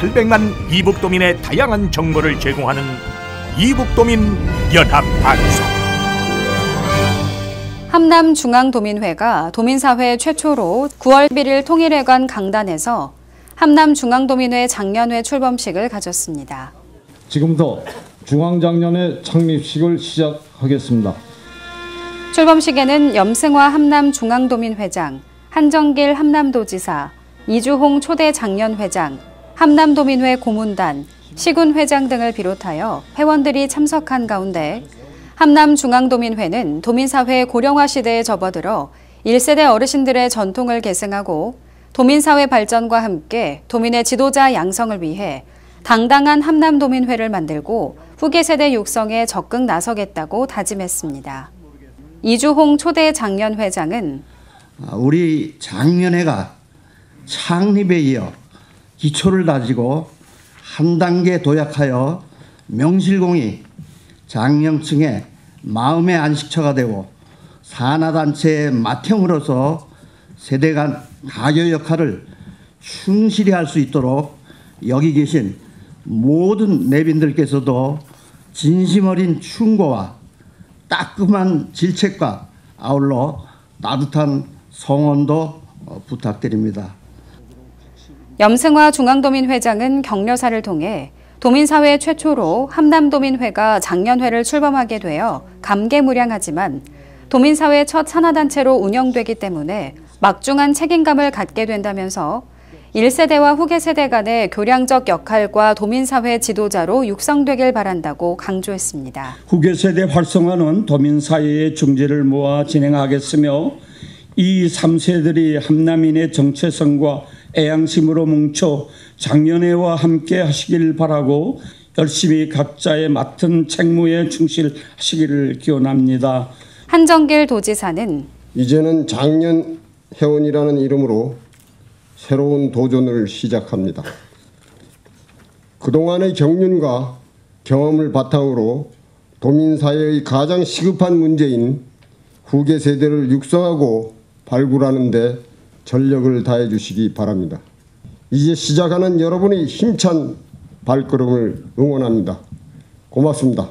800만 이북도민의 다양한 정보를 제공하는 이북도민 연합방송 함남중앙도민회가 도민사회 최초로 9월 1일 통일회관 강단에서 함남중앙도민회 장년회 출범식을 가졌습니다. 지금부터 중앙장년회 창립식을 시작하겠습니다. 출범식에는 염승화 함남중앙도민회장, 한정길 함남도지사, 이주홍 초대 장년회장, 함남도민회 고문단, 시군회장 등을 비롯하여 회원들이 참석한 가운데 함남중앙도민회는 도민사회 고령화 시대에 접어들어 1세대 어르신들의 전통을 계승하고 도민사회 발전과 함께 도민의 지도자 양성을 위해 당당한 함남도민회를 만들고 후계 세대 육성에 적극 나서겠다고 다짐했습니다. 이주홍 초대 장년회장은 아, 우리 장년회가 창립에 이어 기초를 다지고 한 단계 도약하여 명실공히 장년층의 마음의 안식처가 되고 산하단체의 맏형으로서 세대 간 가교 역할을 충실히 할 수 있도록 여기 계신 모든 내빈들께서도 진심 어린 충고와 따끔한 질책과 아울러 따뜻한 성원도 어, 부탁드립니다. 염승화 중앙도민 회장은 격려사를 통해 도민사회 최초로 함남도민회가 작년회를 출범하게 되어 감개무량하지만 도민사회 첫 산하단체로 운영되기 때문에 막중한 책임감을 갖게 된다면서 1세대와 후계 세대 간의 교량적 역할과 도민사회 지도자로 육성되길 바란다고 강조했습니다. 후계 세대 활성화는 도민사회의 중재를 모아 진행하겠으며 이 3세들이 함남인의 정체성과 애양심으로 뭉쳐 작년회와 함께 하시길 바라고 열심히 각자의 맡은 책무에 충실하시기를 기원합니다. 한정길 도지사는 이제는 작년 회원이라는 이름으로 새로운 도전을 시작합니다. 그동안의 경륜과 경험을 바탕으로 도민사회의 가장 시급한 문제인 후계 세대를 육성하고 발굴하는 데 전력을 다해 주시기 바랍니다. 이제 시작하는 여러분의 힘찬 발걸음을 응원합니다. 고맙습니다.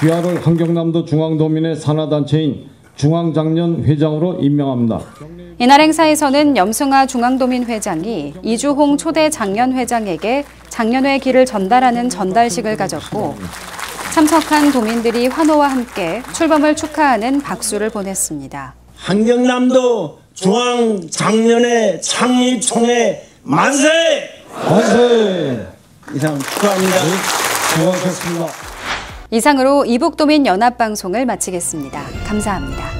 귀하를 한경남도 중앙도민의 산하단체인 중앙장년 회장으로 임명합니다. 이날 행사에서는 염승아 중앙도민 회장이 이주홍 초대 장년 회장에게 장년회 길을 전달하는 전달식을 가졌고 참석한 도민들이 환호와 함께 출범을 축하하는 박수를 보냈습니다. 한경남도 중앙 장년회 창립총회 만세! 만세! 이상 축하합니다. 수고하셨습니다. 이상으로 이북도민 연합방송을 마치겠습니다. 감사합니다.